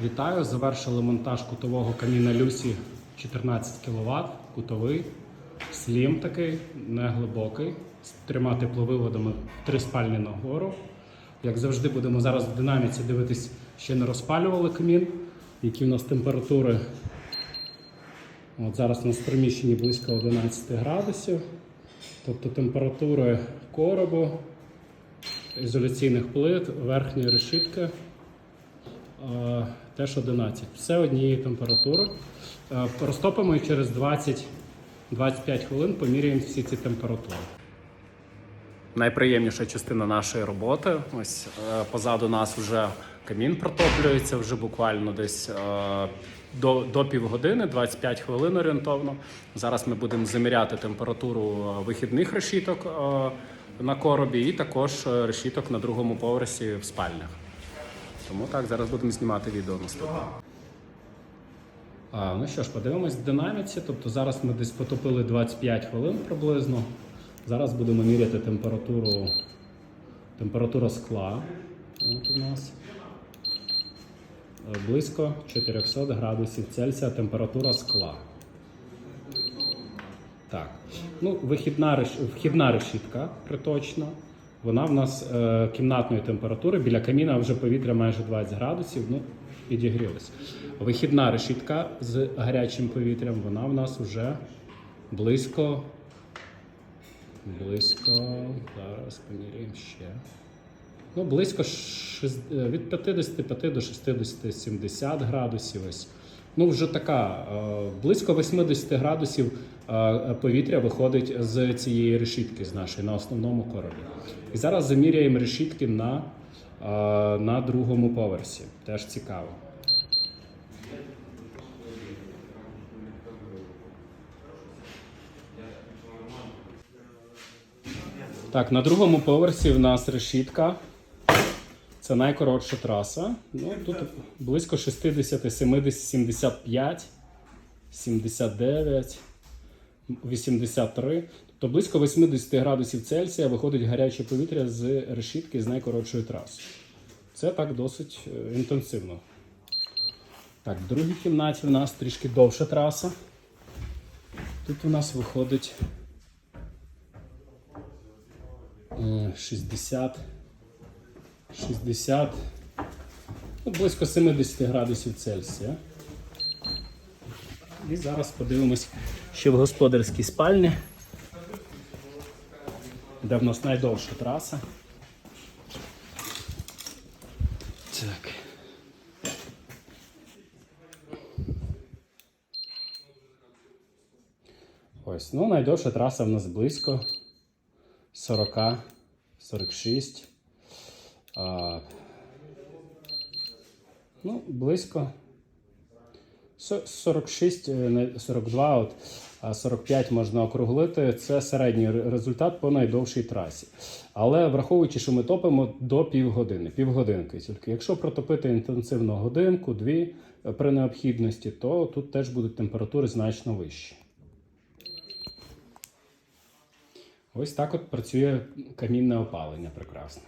Вітаю! Завершили монтаж кутового каміна Люсі 14 кВт, кутовий, слім такий, неглибокий, з трьома тепловиводами, три спальні нагору. Як завжди, будемо зараз в динаміці дивитись, ще не розпалювали камін, які в нас температури. От зараз у нас в приміщенні близько 11 градусів. Тобто температури коробу, ізоляційних плит, верхньої решітки теж 11. Все однієї температури. Е, Розтопимо і через 20-25 хвилин поміряємо всі ці температури. Найприємніша частина нашої роботи. Ось е, позаду нас вже камін протоплюється, вже буквально десь е, до, до півгодини, 25 хвилин орієнтовно. Зараз ми будемо заміряти температуру е, вихідних решіток е, на коробі і також е, решіток на другому поверсі в спальнях. Тому так, зараз будемо знімати відео наступне. А, ну що ж, подивимось в динаміці. Тобто зараз ми десь потопили 25 хвилин приблизно. Зараз будемо міряти температуру, температура скла. От у нас. Е, Близько 400 градусів Цельсія температура скла. Так. Ну, вихідна, вхідна решітка приточна. Вона в нас е, кімнатної температури. Біля каміна вже повітря майже 20 градусів. Ну, підігрілось. Вихідна решітка з гарячим повітрям, вона в нас вже близько. Близько. Зараз поміряємо ще. Ну, близько шест- е, від 55 до 60, 70 градусів. Ось. Ну, вже така, е, близько 80 градусів е, повітря виходить з цієї решітки, з нашої на основному коробі. І зараз заміряємо решітки на, е, на другому поверсі. Теж цікаво. Так, на другому поверсі в нас решітка. Це найкоротша траса. Ну, тут близько 60, 70, 75, 79, 83. Тобто близько 80 градусів Цельсія виходить гаряче повітря з решітки з найкоротшої траси. Це так досить е, інтенсивно. Так, в другій кімнаті в нас трішки довша траса. Тут у нас виходить е, 60. 60, ну, близько 70 градусів Цельсія. І зараз подивимось ще в господарській спальні, де в нас найдовша траса. Так. Ось, ну найдовша траса в нас близько 40, 46. А, ну, близько Со- 46, е, на 42, от, а 45 можна округлити. Це середній результат по найдовшій трасі. Але враховуючи, що ми топимо до півгодини, півгодинки тільки. Якщо протопити інтенсивно годинку, дві е, при необхідності, то тут теж будуть температури значно вищі. Ось так от працює камінне опалення прекрасно.